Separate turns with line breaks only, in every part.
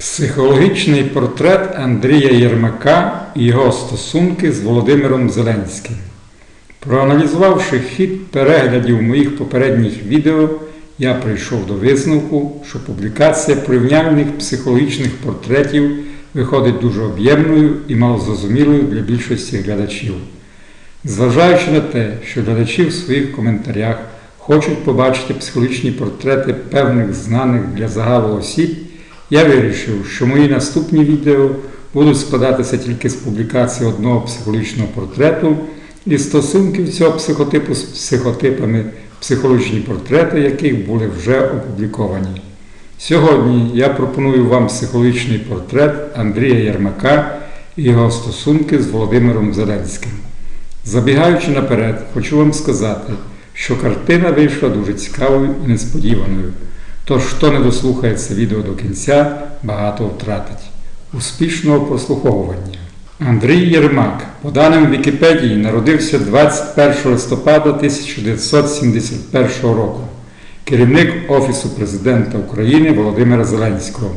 Психологічний портрет Андрія Єрмака і його стосунки з Володимиром Зеленським. Проаналізувавши хід переглядів моїх попередніх відео, я прийшов до висновку, що публікація порівняльних психологічних портретів виходить дуже об'ємною і малозрозумілою для більшості глядачів. Зважаючи на те, що глядачі в своїх коментарях хочуть побачити психологічні портрети певних знаних для загалу осіб, я вирішив, що мої наступні відео будуть складатися тільки з публікації одного психологічного портрету і стосунків цього психотипу з психотипами, психологічні портрети яких були вже опубліковані. Сьогодні я пропоную вам психологічний портрет Андрія Єрмака і його стосунки з Володимиром Зеленським. Забігаючи наперед, хочу вам сказати, що картина вийшла дуже цікавою і несподіваною. Тож, хто не дослухає це відео до кінця, багато втратить. Успішного прослуховування. Андрій Єрмак, по даним Вікіпедії, народився 21 листопада 1971 року. Керівник Офісу президента України Володимира Зеленського.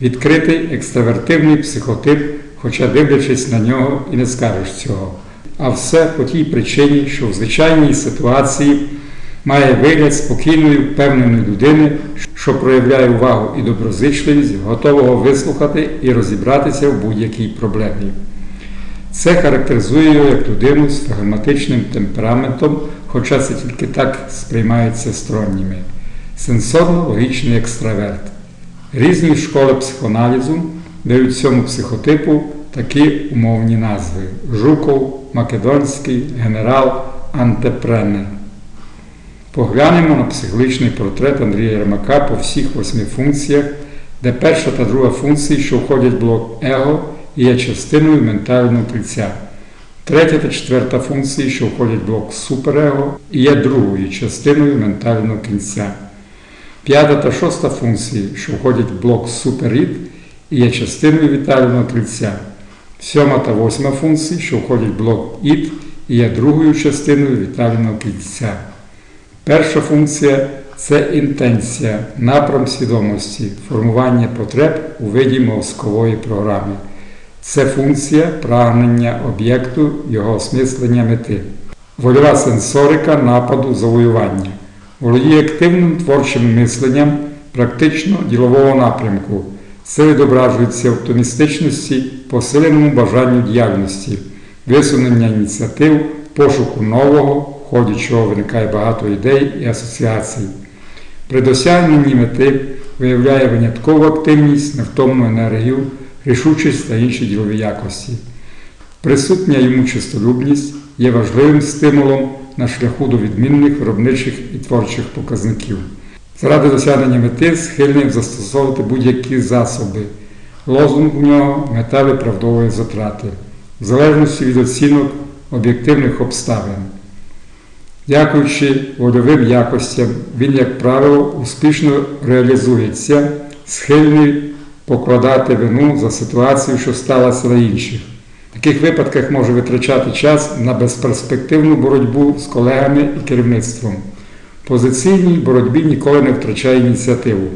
Відкритий екстравертивний психотип, хоча дивлячись на нього і не скажеш цього. А все по тій причині, що в звичайній ситуації має вигляд спокійної, впевненої людини, що проявляє увагу і доброзичливість, готового вислухати і розібратися в будь-якій проблемі. Це характеризує його як людину з флегматичним темпераментом, хоча це тільки так сприймається сторонніми. Сенсорно-логічний екстраверт. Різні школи психоаналізу дають цьому психотипу такі умовні назви: Жуков, Македонський, генерал, антепренер. Поглянемо на психологічний портрет Андрія Єрмака по всіх восьми функціях, де перша та друга функції, що входять в блок его, є частиною ментального кільця. Третя та четверта функції, що входять в блок суперего, є другою частиною ментального кільця. П'ята та шоста функції, що входять в блок суперід, є частиною вітального кільця. Сьома та восьма функції, що входять в блок ід, є другою частиною вітального кільця. Перша функція це інтенція, напрям свідомості, формування потреб у виді мозкової програми. Це функція прагнення об'єкту, його осмислення мети. Вольова сенсорика нападу завоювання. Володіє активним творчим мисленням, практично ділового напрямку. Це відображується в оптимістичності, посиленому бажанню діяльності, висунення ініціатив, пошуку нового, в ході чого виникає багато ідей і асоціацій. При досягненні мети виявляє виняткову активність, невтомну енергію, рішучість та інші ділові якості. Присутня йому чистолюбність є важливим стимулом на шляху до відмінних виробничих і творчих показників. Заради досягнення мети схильний застосовувати будь-які засоби. Лозунг у нього мета виправдовує затрати, в залежності від оцінок об'єктивних обставин. Дякуючи вольовим якостям, він, як правило, успішно реалізується, схильний покладати вину за ситуацію, що сталася на інших. В таких випадках може витрачати час на безперспективну боротьбу з колегами і керівництвом. В позиційній боротьбі ніколи не втрачає ініціативу,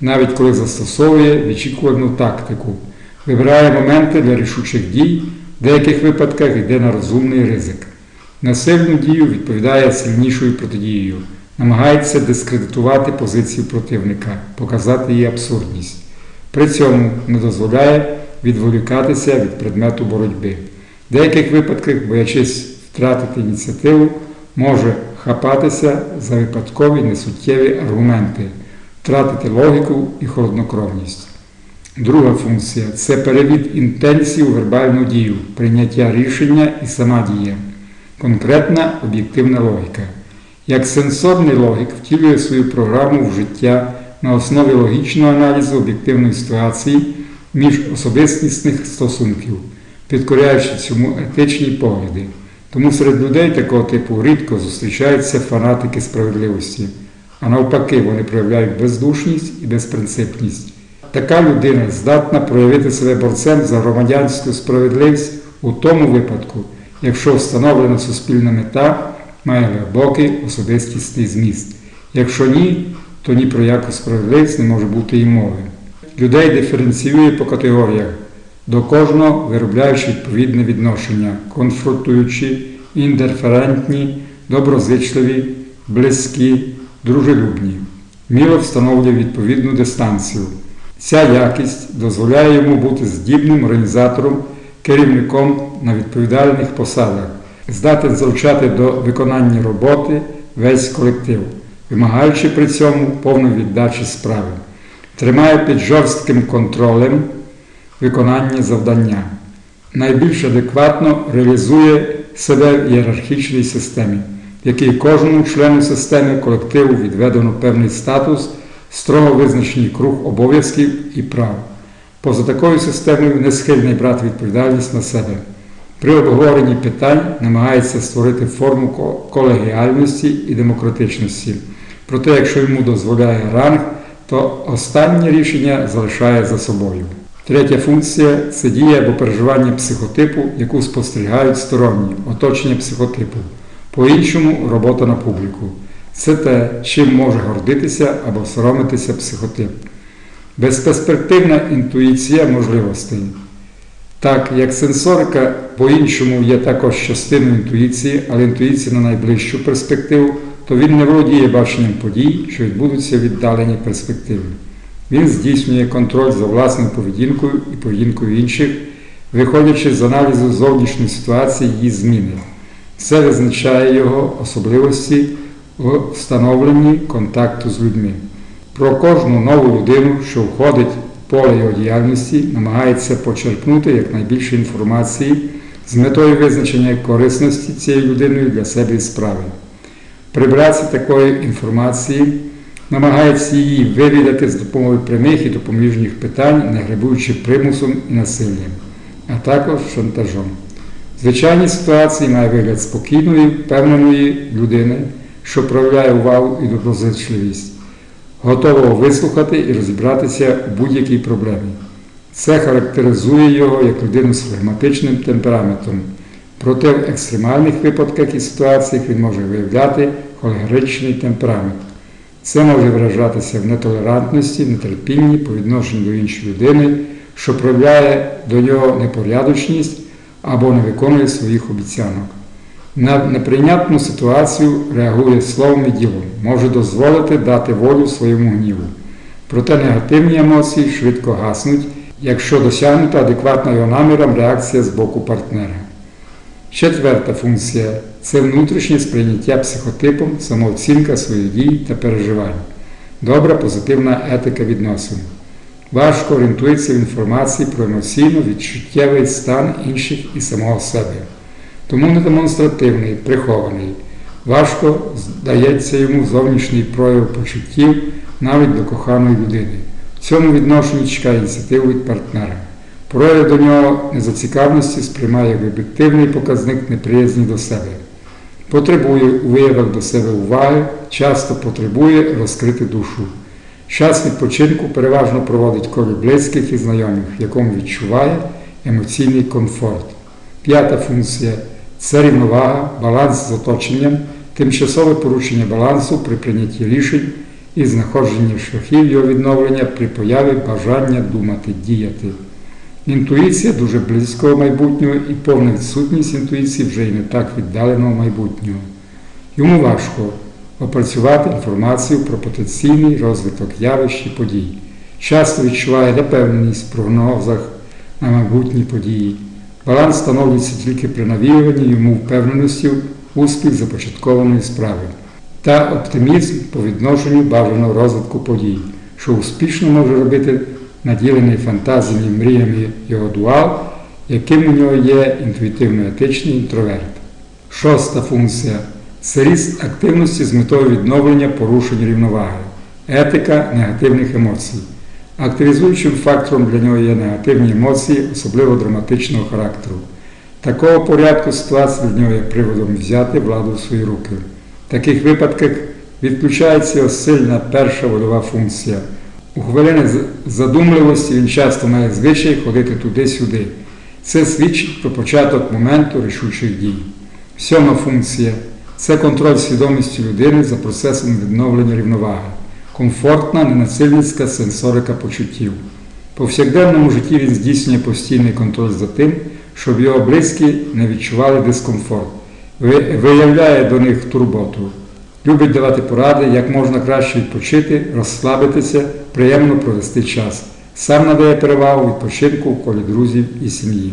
навіть коли застосовує відчікувану тактику, вибирає моменти для рішучих дій, в деяких випадках йде на розумний ризик. На сильну дію відповідає сильнішою протидією, намагається дискредитувати позицію противника, показати її абсурдність. При цьому не дозволяє відволікатися від предмету боротьби. В деяких випадках, боячись втратити ініціативу, може хапатися за випадкові несуттєві аргументи, втратити логіку і холоднокровність. Друга функція це перевід інтенції у вербальну дію, прийняття рішення і сама дія. Конкретна об'єктивна логіка. Як сенсорний логік втілює свою програму в життя на основі логічного аналізу об'єктивної ситуації між особистісних стосунків, підкоряючи цьому етичні погляди. Тому серед людей такого типу рідко зустрічаються фанатики справедливості, а навпаки, вони проявляють бездушність і безпринципність. Така людина здатна проявити себе борцем за громадянську справедливість у тому випадку, якщо встановлена суспільна мета має глибокий особистісний зміст. Якщо ні, то ні про яку справедливість не може бути і мови. людей диференціює по категоріях, до кожного виробляючи відповідне відношення, конфронтуючи, індиферентні, доброзичливі, близькі, дружелюбні. Міло встановлює відповідну дистанцію. Ця якість дозволяє йому бути здібним організатором, керівником на відповідальних посадах, здатен залучати до виконання роботи весь колектив, вимагаючи при цьому повної віддачі справи, тримає під жорстким контролем виконання завдання, найбільш адекватно реалізує себе в ієрархічній системі, в якій кожному члену системи колективу відведено певний статус, строго визначений круг обов'язків і прав. Поза такою системою не схильний брати відповідальність на себе. При обговоренні питань намагається створити форму колегіальності і демократичності. Проте, якщо йому дозволяє ранг, то останнє рішення залишає за собою. Третя функція це дія або переживання психотипу, яку спостерігають сторонні, оточення психотипу. По-іншому робота на публіку. Це те, чим може гордитися або соромитися психотип. Безперспективна інтуїція можливостей. Так, як сенсорика по-іншому є також частиною інтуїції, але інтуїція на найближчу перспективу, то він не володіє баченням подій, що відбудуться в віддаленій перспективі. Він здійснює контроль за власною поведінкою і поведінкою інших, виходячи з аналізу зовнішньої ситуації її зміни. Це визначає його особливості в встановленні контакту з людьми. Про кожну нову людину, що входить в поле його діяльності, намагається почерпнути якнайбільше інформації з метою визначення корисності цієї людини для себе і справи. При праці такої інформації намагається її вивідати з допомогою прямих і допоміжних питань, не гребуючи примусом і насиллям, а також шантажом. В звичайній ситуації має вигляд спокійної, впевненої людини, що проявляє увагу і доброзичливість, готового вислухати і розібратися у будь-якій проблемі. Це характеризує його як людину з флегматичним темпераментом. Проте в екстремальних випадках і ситуаціях він може виявляти холеричний темперамент. Це може виражатися в нетолерантності, нетерпінні по відношенню до іншої людини, що проявляє до нього непорядочність або не виконує своїх обіцянок. На неприйнятну ситуацію реагує словом і ділом, може дозволити дати волю своєму гніву. Проте негативні емоції швидко гаснуть, якщо досягнута адекватна його намірам реакція з боку партнера. Четверта функція це внутрішнє сприйняття психотипом, самооцінка своїх дій та переживань. Добра позитивна етика відносин. Важко орієнтується в інформації про емоційно-відчуттєвий стан інших і самого себе. Тому не демонстративний, прихований. Важко здається йому зовнішній прояв почуттів навіть до коханої людини. В цьому відношенні чекає ініціативу від партнера. Прояв до нього незацікавленості сприймає як об'єктивний показник неприязні до себе. Потребує у виявах до себе уваги, часто потребує розкрити душу. Час відпочинку переважно проводить колі близьких і знайомих, в якому відчуває емоційний комфорт. П'ята функція це рівновага, баланс з оточенням, тимчасове порушення балансу при прийнятті рішень і знаходженні шляхів його відновлення при появі бажання думати, діяти. Інтуїція дуже близького майбутнього і повна відсутність інтуїції вже й не так віддаленого майбутнього. Йому важко опрацювати інформацію про потенційний розвиток явищ і подій. Часто відчуває непевненість в прогнозах на майбутні події. Баланс встановлюється тільки при навіюванні йому впевненості в успіх започаткованої справи та оптимізм по відношенню бажаного розвитку подій, що успішно може робити наділений фантазіями і мріями його дуал, яким у нього є інтуїтивно-етичний інтроверт. Шоста функція це ріст активності з метою відновлення порушень рівноваги, етика негативних емоцій. Активізуючим фактором для нього є негативні емоції, особливо драматичного характеру. Такого порядку ситуація для нього є приводом взяти владу в свої руки. В таких випадках відключається сильна перша водова функція. У хвилини задумливості він часто має звичай ходити туди-сюди. Це свідчить про початок моменту рішучих дій. Сьома функція це контроль свідомістю людини за процесом відновлення рівноваги, комфортна, ненасильницька сенсорика почуттів. повсякденному житті він здійснює постійний контроль за тим, щоб його близькі не відчували дискомфорт, виявляє до них турботу, любить давати поради, як можна краще відпочити, розслабитися, приємно провести час. Сам надає перевагу відпочинку в колі друзів і сім'ї.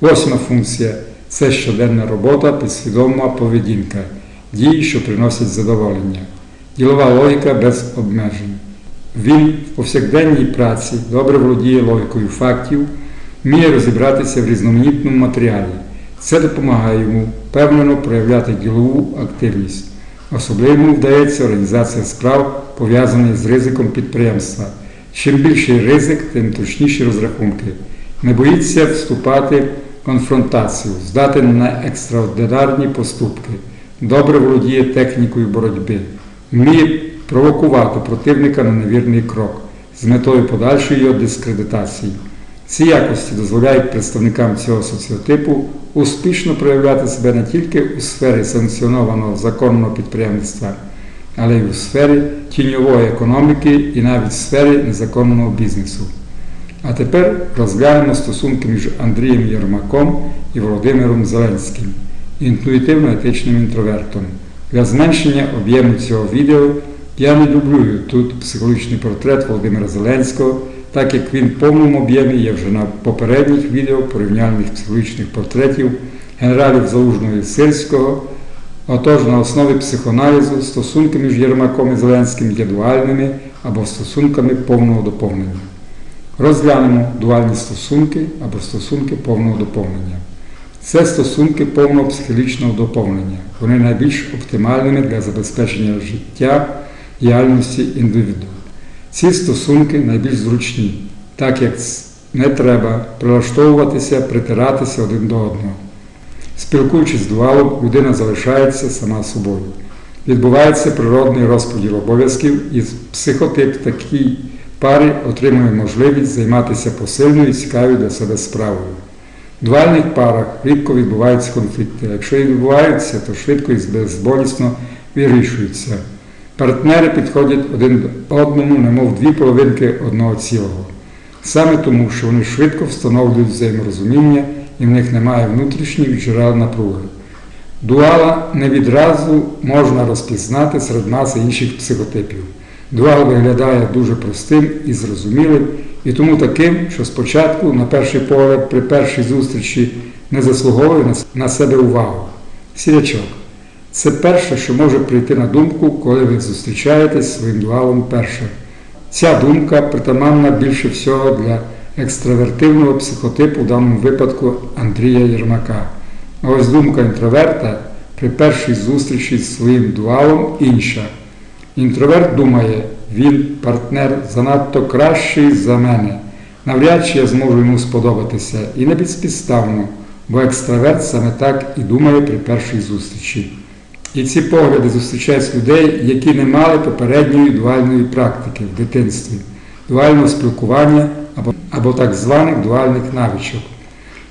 Восьма функція це щоденна робота, підсвідома поведінка, дії, що приносять задоволення, ділова логіка без обмежень. Він в повсякденній праці добре володіє логікою фактів, вміє розібратися в різноманітному матеріалі. Це допомагає йому впевнено проявляти ділову активність. Особливо йому вдається організація справ, пов'язаних з ризиком підприємства. Чим більший ризик, тим точніші розрахунки. Не боїться вступати в конфронтацію, здати на екстраординарні поступки. Добре володіє технікою боротьби, вміє провокувати противника на невірний крок з метою подальшої його дискредитації. Ці якості дозволяють представникам цього соціотипу успішно проявляти себе не тільки у сфері санкціонованого законного підприємництва, але й у сфері тіньової економіки і навіть сфері незаконного бізнесу. А тепер розглянемо стосунки між Андрієм Єрмаком і Володимиром Зеленським, інтуїтивно-етичним інтровертом. Для зменшення об'єму цього відео я не дублюю тут психологічний портрет Володимира Зеленського, так як він в повному об'ємі є вже на попередніх відео порівняльних психологічних портретів генералів Залужного і Сирського. Отож, на основі психоаналізу стосунки між Єрмаком і Зеленським є дуальними або стосунками повного доповнення. Розглянемо дуальні стосунки або стосунки повного доповнення. Це стосунки повного психологічного доповнення. Вони найбільш оптимальними для забезпечення життя діяльності індивіду. Ці стосунки найбільш зручні, так як не треба прилаштовуватися, притиратися один до одного. Спілкуючись з дуалом, людина залишається сама собою. Відбувається природний розподіл обов'язків, і психотип такій парі отримує можливість займатися посильною і цікавою для себе справою. Дуальних парах рідко відбуваються конфлікти. Якщо і відбуваються, то швидко і безболісно вирішуються. Партнери підходять один одному, немов дві половинки одного цілого. Саме тому, що вони швидко встановлюють взаєморозуміння і в них немає внутрішніх джерел напруги. Дуала не відразу можна розпізнати серед маси інших психотипів. Дуал виглядає дуже простим і зрозумілим, і тому таким, що спочатку, на перший погляд, при першій зустрічі не заслуговує на себе увагу. Сірячок. Це перше, що може прийти на думку, коли ви зустрічаєтесь зі своїм дуалом перше. Ця думка притаманна більше всього для екстравертивного психотипу, в даному випадку Андрія Єрмака. А ось думка інтроверта при першій зустрічі з своїм дуалом інша. Інтроверт думає, він партнер занадто кращий за мене. Навряд чи я зможу йому сподобатися. І не безпідставно, бо екстраверт саме так і думає при першій зустрічі. І ці погляди зустрічають людей, які не мали попередньої дуальної практики в дитинстві, дуального спілкування або, або так званих дуальних навичок.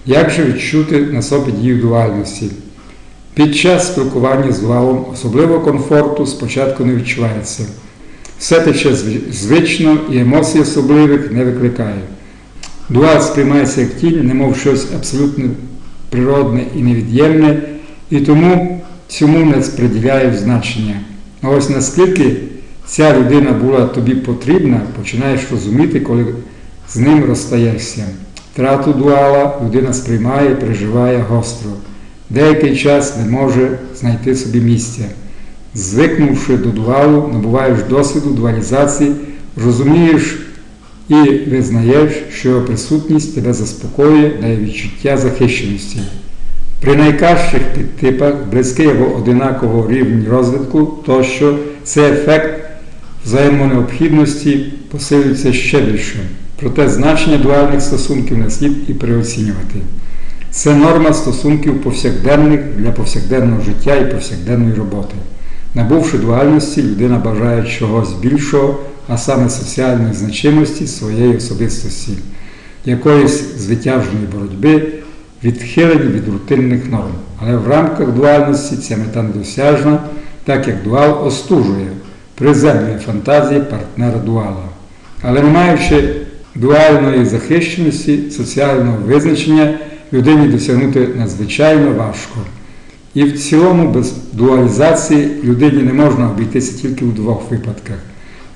Як же відчути на собі дію дуальності? Під час спілкування з дуалом особливо комфорту спочатку не відчувається. Все тече звично і емоцій особливих не викликає. Дуал сприймається як тінь, немов щось абсолютно природне і невід'ємне, і тому цьому не приділяє значення. А ось наскільки ця людина була тобі потрібна, починаєш розуміти, коли з ним розстаєшся. Втрату дуала людина сприймає і переживає гостро. Деякий час не може знайти собі місця. Звикнувши до дуалу, набуваєш досвіду дуалізації, розумієш і визнаєш, що присутність тебе заспокоює, дає відчуття захищеності. При найкращих підтипах, близький або одинаково рівень розвитку, тощо цей ефект взаємонеобхідності посилюється ще більше. Проте значення дуальних стосунків не слід і переоцінювати. Це норма стосунків повсякденних для повсякденного життя і повсякденної роботи. Набувши дуальності, людина бажає чогось більшого, а саме соціальної значимості своєї особистості, якоїсь звитяжної боротьби, відхилені від рутинних норм. Але в рамках дуальності ця мета недосяжна, так як дуал остужує, приземлює фантазії партнера дуала. Але не маючи дуальної захищеності, соціального визначення людині досягнути надзвичайно важко. І в цілому без дуалізації людині не можна обійтися тільки у двох випадках.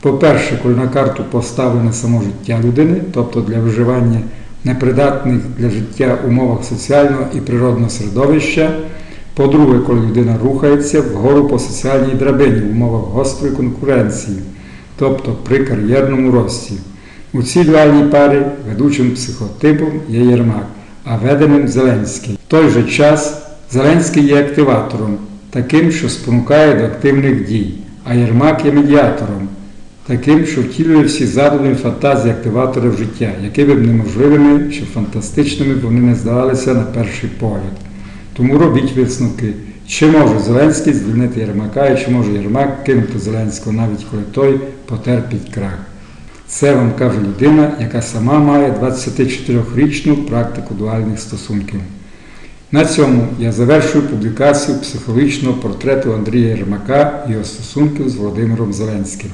По-перше, коли на карту поставлене само життя людини, тобто для виживання непридатних для життя умовах соціального і природного середовища. По-друге, коли людина рухається вгору по соціальній драбині в умовах гострої конкуренції, тобто при кар'єрному рості. У цій дуальній парі ведучим психотипом є Єрмак, а веденим Зеленський. В той же час Зеленський є активатором, таким, що спонукає до активних дій, а Єрмак є медіатором, таким, що втілює всі задумі фантазії активатора в життя, якими б неможливими чи фантастичними вони не здавалися на перший погляд. Тому робіть висновки, чи може Зеленський звільнити Єрмака, і чи може Єрмак кинути Зеленського, навіть коли той потерпить крах. Це вам каже людина, яка сама має 24-річну практику дуальних стосунків. На цьому я завершую публікацію психологічного портрету Андрія Єрмака і його стосунків з Володимиром Зеленським.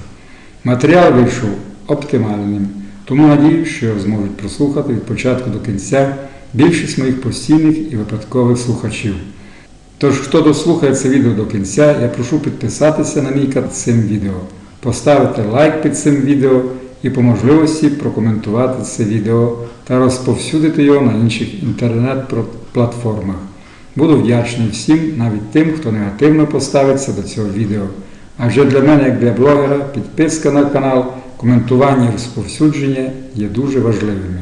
Матеріал вийшов оптимальним, тому надію, що його зможуть прослухати від початку до кінця більшість моїх постійних і випадкових слухачів. Тож, хто дослухає це відео до кінця, я прошу підписатися на мій канал цим відео, поставити лайк під цим відео і по можливості прокоментувати це відео та розповсюдити його на інших інтернет-платформах. Буду вдячний всім, навіть тим, хто негативно поставиться до цього відео. Адже для мене, як для блогера, підписка на канал, коментування і розповсюдження є дуже важливими.